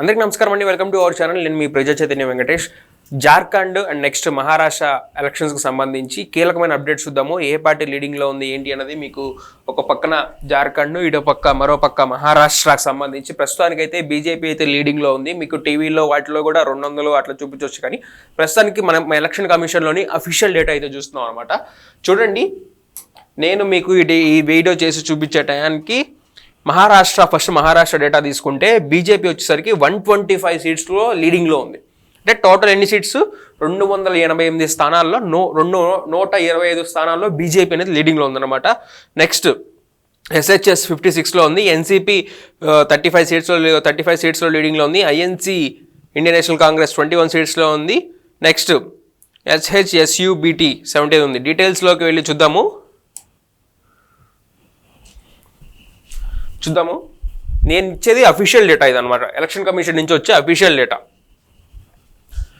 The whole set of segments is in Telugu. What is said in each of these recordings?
అందరికీ నమస్కారం అండి. వెల్కమ్ టు అవర్ ఛానల్ నేను మీ ప్రజా చైతన్య వెంకటేష్. జార్ఖండ్ అండ్ నెక్స్ట్ మహారాష్ట్ర ఎలక్షన్స్కి సంబంధించి కీలకమైన అప్డేట్స్ చూద్దాము. ఏ పార్టీ లీడింగ్లో ఉంది ఏంటి అన్నది మీకు ఒక పక్కన జార్ఖండ్ ఇటో పక్క మరో పక్క మహారాష్ట్రకు సంబంధించి. ప్రస్తుతానికైతే బీజేపీ అయితే లీడింగ్లో ఉంది. మీకు టీవీలో వాటిలో కూడా రెండు వందలు అట్లా చూపించవచ్చు కానీ ప్రస్తుతానికి మనం ఎలక్షన్ కమిషన్లోని అఫీషియల్ డేటా అయితే చూస్తున్నాం అనమాట చూడండి నేను మీకు ఇది ఈ వీడియో చేసి చూపించే టయానికి మహారాష్ట్ర ఫస్ట్ మహారాష్ట్ర డేటా తీసుకుంటే బీజేపీ వచ్చేసరికి వన్ ట్వంటీ ఫైవ్ సీట్స్లో లీడింగ్లో ఉంది. అంటే టోటల్ ఎన్ని సీట్స్ రెండు వందల ఎనభై ఎనిమిది స్థానాల్లో నో రెండు నూట ఇరవై ఐదు స్థానాల్లో బీజేపీ అనేది లీడింగ్లో ఉందన్నమాట. నెక్స్ట్ ఎస్హెచ్ఎస్ ఫిఫ్టీ సిక్స్లో ఉంది. ఎన్సీపీ థర్టీ ఫైవ్ సీట్స్లో థర్టీ ఫైవ్ సీట్స్లో లీడింగ్లో ఉంది. INC Indian National Congress twenty one సీట్స్లో ఉంది. నెక్స్ట్ ఎస్హెచ్ఎస్యుబిటి సెవెంటీ ఉంది. డీటెయిల్స్లోకి వెళ్ళి చూద్దాము. చూద్దాము. నేను ఇచ్చేది అఫీషియల్ డేటా ఇది ఎలక్షన్ కమిషన్ నుంచి వచ్చే అఫీషియల్ డేటా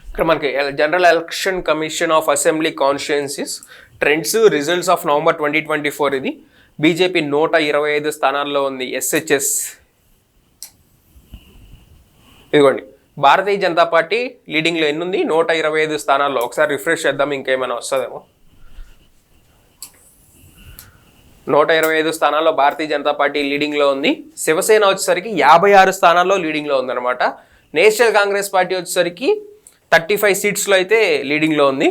ఇక్కడ మనకి general election commission of assembly constituencies trends results of November twenty twenty four ఇది. బీజేపీ నూట ఇరవై ఐదు స్థానాల్లో ఉంది ఎస్హెచ్ఎస్ ఇదిగోండి. భారతీయ జనతా పార్టీ లీడింగ్లో ఎన్ని ఉంది నూట ఇరవై ఐదు స్థానాల్లో. ఒకసారి రిఫ్రెష్ చేద్దాం ఇంకేమైనా వస్తుందేమో. నూట ఇరవై ఐదు స్థానాల్లో భారతీయ జనతా పార్టీ లీడింగ్లో ఉంది. శివసేన వచ్చేసరికి యాభై ఆరు స్థానాల్లో లీడింగ్లో ఉందన్నమాట. నేషనల్ కాంగ్రెస్ పార్టీ వచ్చేసరికి థర్టీ ఫైవ్ సీట్స్లో అయితే లీడింగ్లో ఉంది.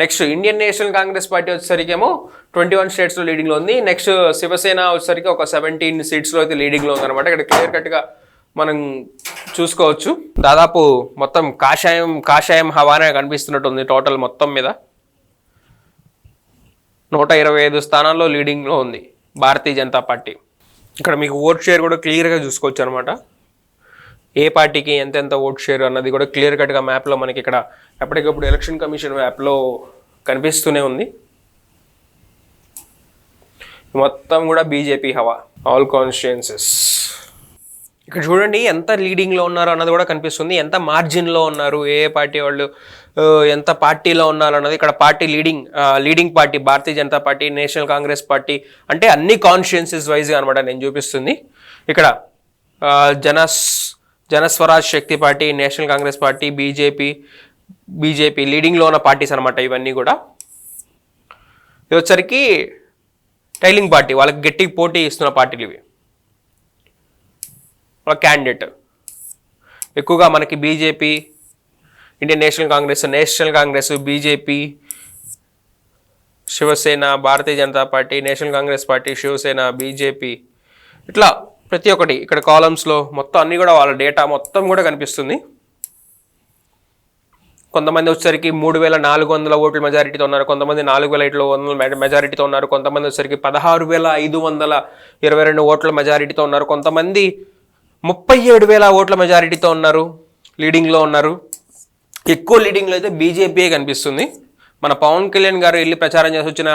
Next Indian national congress party వచ్చేసరికి ఏమో ట్వంటీ వన్ స్టేట్స్లో లీడింగ్లో ఉంది. నెక్స్ట్ శివసేన వచ్చేసరికి ఒక సెవెంటీన్ సీట్స్లో అయితే లీడింగ్లో ఉందన్నమాట. ఇక్కడ క్లియర్ కట్గా మనం చూసుకోవచ్చు. దాదాపు మొత్తం కాషాయం కాషాయం హవానే కనిపిస్తున్నట్టు ఉంది టోటల్ మొత్తం మీద. నూట ఇరవై ఐదు స్థానాల్లో లీడింగ్లో ఉంది భారతీయ జనతా పార్టీ. ఇక్కడ మీకు ఓట్ షేర్ కూడా క్లియర్గా చూసుకోవచ్చు అనమాట ఏ పార్టీకి ఎంతెంత ఓట్ షేర్ అన్నది కూడా క్లియర్ కట్గా మ్యాప్లో మనకి ఇక్కడ ఎప్పటికప్పుడు ఎలక్షన్ కమిషన్ మ్యాప్లో కనిపిస్తూనే ఉంది. మొత్తం కూడా బీజేపీ హవా. ఆల్ కాన్స్టిట్యున్సెస్ ఇక్కడ చూడండి ఎంత లీడింగ్లో ఉన్నారు అన్నది కూడా కనిపిస్తుంది. ఎంత మార్జిన్లో ఉన్నారు ఏ పార్టీ వాళ్ళు ఎంత పార్టీలో ఉన్నారు అన్నది. ఇక్కడ party leading leading party Bharatiya Janata party national congress party అంటే అన్ని కాన్స్టిట్యున్సీస్ వైజ్గా అనమాట నేను చూపిస్తుంది. ఇక్కడ Janas Janswaraj Shakti party national congress party BJP BJP లీడింగ్లో ఉన్న పార్టీస్ అనమాట ఇవన్నీ కూడా. ఇది వచ్చరికి టైలింగ్ పార్టీ వాళ్ళకి గట్టి పోటీ ఇస్తున్న పార్టీలు ఇవి. ఒక క్యాండిడేట్ ఎక్కువగా మనకి BJP Indian national Congress national Congress BJP Shiv Sena Bharatiya Janata party national Congress party Shiv Sena BJP ఇట్లా ప్రతి ఒక్కటి ఇక్కడ కాలమ్స్లో మొత్తం అన్నీ కూడా వాళ్ళ డేటా మొత్తం కూడా కనిపిస్తుంది. కొంతమంది వచ్చేసరికి మూడు వేల నాలుగు వందల ఓట్ల మెజారిటీతో ఉన్నారు కొంతమంది నాలుగు వేల ఐదు వందల మె- మెజారిటీతో ఉన్నారు కొంతమంది వచ్చేసరికి పదహారు వేల ఐదు వందల ఇరవై రెండు ఓట్ల మెజారిటీతో ఉన్నారు కొంతమంది ముప్పై ఏడు వేల ఓట్ల మెజారిటీతో ఉన్నారు లీడింగ్లో ఉన్నారు. ఎక్కువ లీడింగ్లో అయితే బీజేపీయే కనిపిస్తుంది. మన పవన్ కళ్యాణ్ గారు వెళ్ళి ప్రచారం చేసి వచ్చిన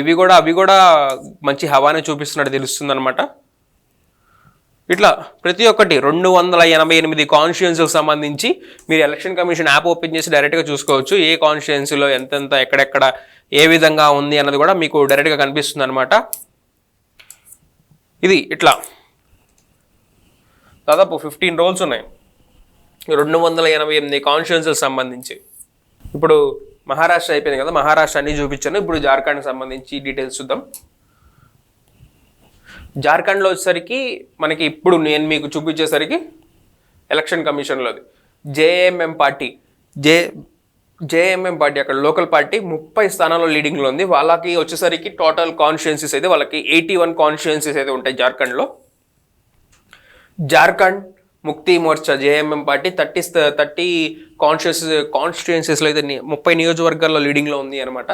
ఇవి కూడా అవి కూడా మంచి హవానే చూపిస్తున్నట్టు తెలుస్తుంది అనమాట ఇట్లా ప్రతి ఒక్కటి రెండు వందల ఎనభై ఎనిమిది కాన్స్టిట్యున్సీకి సంబంధించి మీరు ఎలక్షన్ కమిషన్ యాప్ ఓపెన్ చేసి డైరెక్ట్గా చూసుకోవచ్చు. ఏ కాన్స్టిట్యున్సీలో ఎంతెంత ఎక్కడెక్కడ ఏ విధంగా ఉంది అన్నది కూడా మీకు డైరెక్ట్గా కనిపిస్తుంది అనమాట ఇది ఇట్లా. దాదాపు ఫిఫ్టీన్ రోల్స్ ఉన్నాయి. రెండు వందల ఎనభై ఎనిమిది కాన్స్టిట్యున్సీకి సంబంధించి. ఇప్పుడు మహారాష్ట్ర అయిపోయింది కదా మహారాష్ట్ర అన్ని చూపించాను. ఇప్పుడు జార్ఖండ్కి సంబంధించి డీటెయిల్స్ చూద్దాం. జార్ఖండ్లో వచ్చేసరికి మనకి ఇప్పుడు నేను మీకు చూపించేసరికి election కమిషన్లోది. JMM party. J JMM party అక్కడ లోకల్ పార్టీ ముప్పై స్థానాల్లో లీడింగ్లో ఉంది. వాళ్ళకి వచ్చేసరికి టోటల్ కాన్స్టిట్యున్సీస్ అయితే వాళ్ళకి ఎయిటీ వన్ కాన్స్టిట్యున్సీస్ అయితే ఉంటాయి జార్ఖండ్లో. Jharkhand Mukti Morcha JMM party thirty thirty conscious కాన్స్టిట్యుయెన్సీస్లో అయితే ముప్పై నియోజకవర్గాల్లో లీడింగ్లో ఉంది అనమాట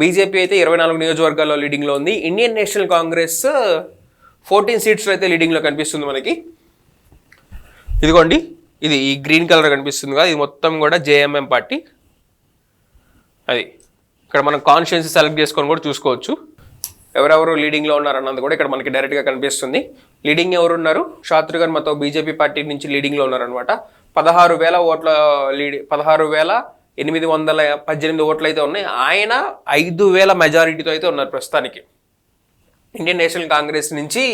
బీజేపీ అయితే ఇరవై నాలుగు నియోజకవర్గాల్లో లీడింగ్లో ఉంది. ఇండియన్ నేషనల్ కాంగ్రెస్ ఫోర్టీన్ సీట్స్లో అయితే లీడింగ్లో కనిపిస్తుంది మనకి. ఇదిగోండి ఇది ఈ గ్రీన్ కలర్ కనిపిస్తుంది కదా ఇది మొత్తం కూడా జేఎంఎం పార్టీ. అది ఇక్కడ మనం కాన్స్టిట్యున్సీ సెలెక్ట్ చేసుకొని కూడా చూసుకోవచ్చు. ఎవరెవరు లీడింగ్లో ఉన్నారు అన్నది కూడా ఇక్కడ మనకి డైరెక్ట్గా కనిపిస్తుంది. లీడింగ్ ఎవరు ఉన్నారు శాత్రుఘ్న్ మతో బీజేపీ పార్టీ నుంచి లీడింగ్లో ఉన్నారనమాట పదహారు వేల ఓట్ల లీడ్ పదహారు వేల ఎనిమిది వందల పద్దెనిమిది ఓట్లు అయితే ఉన్నాయి. ఆయన ఐదు వేల మెజారిటీతో అయితే ఉన్నారు ప్రస్తుతానికి. ఇండియన్ నేషనల్ కాంగ్రెస్ నుంచి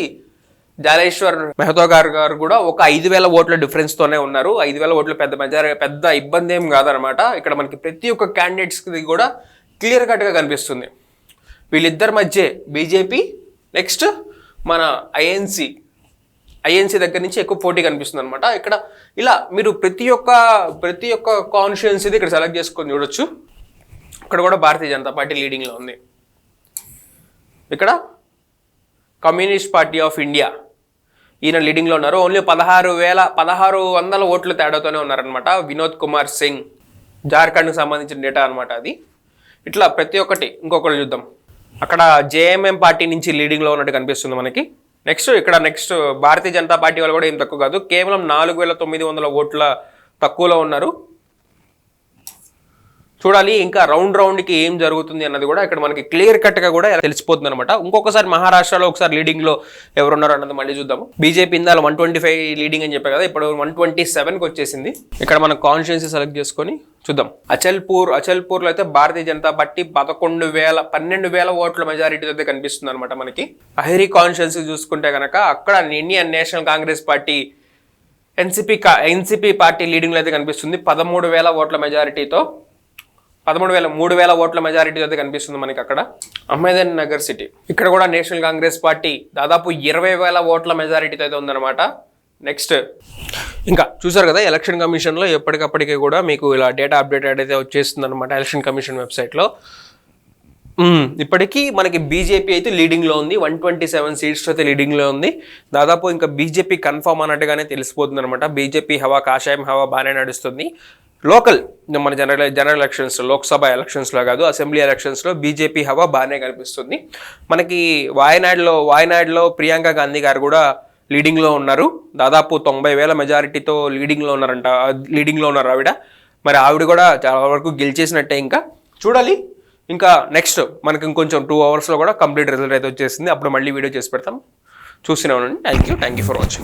జాలేశ్వర్ మెహతో గారు గారు కూడా ఒక ఐదు వేల ఓట్ల డిఫరెన్స్తోనే ఉన్నారు. ఐదు వేల ఓట్లు పెద్ద మెజారి పెద్ద ఇబ్బంది ఏం కాదనమాట ఇక్కడ మనకి ప్రతి ఒక్క క్యాండిడేట్స్కి కూడా క్లియర్ కట్గా కనిపిస్తుంది. వీళ్ళిద్దరి మధ్య బీజేపీ నెక్స్ట్ మన ఐఎన్సి ఐఎన్సీ దగ్గర నుంచి ఎక్కువ పోటీ కనిపిస్తుంది అనమాట ఇక్కడ ఇలా మీరు ప్రతి ఒక్క ప్రతి ఒక్క కాన్స్టిట్యున్సీది ఇక్కడ సెలెక్ట్ చేసుకొని చూడొచ్చు. ఇక్కడ కూడా భారతీయ జనతా పార్టీ లీడింగ్లో ఉంది. ఇక్కడ కమ్యూనిస్ట్ పార్టీ ఆఫ్ ఇండియా ఈయన లీడింగ్లో ఉన్నారు. ఓన్లీ పదహారు వేల పదహారు వందల ఓట్లు తేడాతోనే ఉన్నారనమాట వినోద్ కుమార్ సింగ్. జార్ఖండ్కి సంబంధించిన డేటా అనమాట అది. ఇట్లా ప్రతి ఒక్కటి ఇంకొకటి చూద్దాం. అక్కడ జేఎంఎం పార్టీ నుంచి లీడింగ్లో ఉన్నట్టు కనిపిస్తుంది మనకి. నెక్స్ట్ ఇక్కడ నెక్స్ట్ భారతీయ జనతా పార్టీ వాళ్ళు కూడా ఏం తక్కువ కాదు. కేవలం నాలుగు వేల తొమ్మిది వందల ఓట్ల తక్కువలో ఉన్నారు. చూడాలి ఇంకా రౌండ్ రౌండ్కి ఏం జరుగుతుంది అన్నది కూడా ఇక్కడ మనకి క్లియర్ కట్గా కూడా తెలిసిపోతుంది అనమాట ఇంకొకసారి మహారాష్ట్రలో ఒకసారి లీడింగ్లో ఎవరున్నారు అన్నది మళ్ళీ చూద్దాము. బీజేపీ ఇందాల వన్ ట్వంటీ ఫైవ్ లీడింగ్ అని చెప్పారు కదా ఇప్పుడు వన్ ట్వంటీ సెవెన్కి వచ్చేసింది. ఇక్కడ మనం కాన్స్టిట్యున్సీ సెలెక్ట్ చేసుకొని చూద్దాం. అచల్పూర్ అచల్పూర్లో అయితే భారతీయ జనతా పార్టీ పదకొండు వేల పన్నెండు వేల ఓట్ల మెజారిటీ అయితే కనిపిస్తుంది అనమాట మనకి. అహరి కాన్స్టిట్యున్సీ చూసుకుంటే కనుక అక్కడ Indian national congress party NCP కా ఎన్సిపి పార్టీ లీడింగ్లో అయితే కనిపిస్తుంది. పదమూడు వేల ఓట్ల మెజారిటీతో పదమూడు వేల మూడు వేల ఓట్ల మెజారిటీ అయితే కనిపిస్తుంది మనకి అక్కడ. Ahmednagar city. ఇక్కడ కూడా నేషనల్ కాంగ్రెస్ పార్టీ దాదాపు ఇరవై వేల ఓట్ల మెజారిటీతో అయితే ఉందన్నమాట. నెక్స్ట్ ఇంకా చూసారు కదా ఎలక్షన్ కమిషన్లో ఎప్పటికప్పటికి కూడా మీకు ఇలా డేటా అప్డేట్ అయితే వచ్చేస్తుంది అనమాట ఎలక్షన్ కమిషన్ వెబ్సైట్లో. ఇప్పటికీ మనకి బీజేపీ అయితే లీడింగ్లో ఉంది. వన్ ట్వంటీ సెవెన్ సీట్స్ అయితే లీడింగ్లో ఉంది. దాదాపు ఇంకా బీజేపీ కన్ఫర్మ్ అన్నట్టుగానే తెలిసిపోతుంది అనమాట బీజేపీ హవా కాషాయం హవా బాగానే నడుస్తుంది. లోకల్ మన జనరల్ జనరల్ ఎలక్షన్స్ లోక్సభ ఎలక్షన్స్లో కాదు అసెంబ్లీ ఎలక్షన్స్లో బీజేపీ హవా బాగానే కనిపిస్తుంది. మనకి వాయనాడులో వాయనాడులో ప్రియాంక గాంధీ గారు కూడా లీడింగ్లో ఉన్నారు. దాదాపు తొంభై వేల మెజారిటీతో లీడింగ్లో ఉన్నారంట లీడింగ్లో ఉన్నారు ఆవిడ. మరి ఆవిడ కూడా చాలా వరకు గెలిచేసినట్టే ఇంకా. చూడాలి. ఇంకా నెక్స్ట్ మనకి ఇంకొంచెం టూ అవర్స్లో కూడా కంప్లీట్ రిజల్ట్ అయితే వచ్చేసింది. అప్పుడు మళ్ళీ వీడియో చేసి పెడతాం. చూస్తూనే ఉండండి. Thank you thank you for watching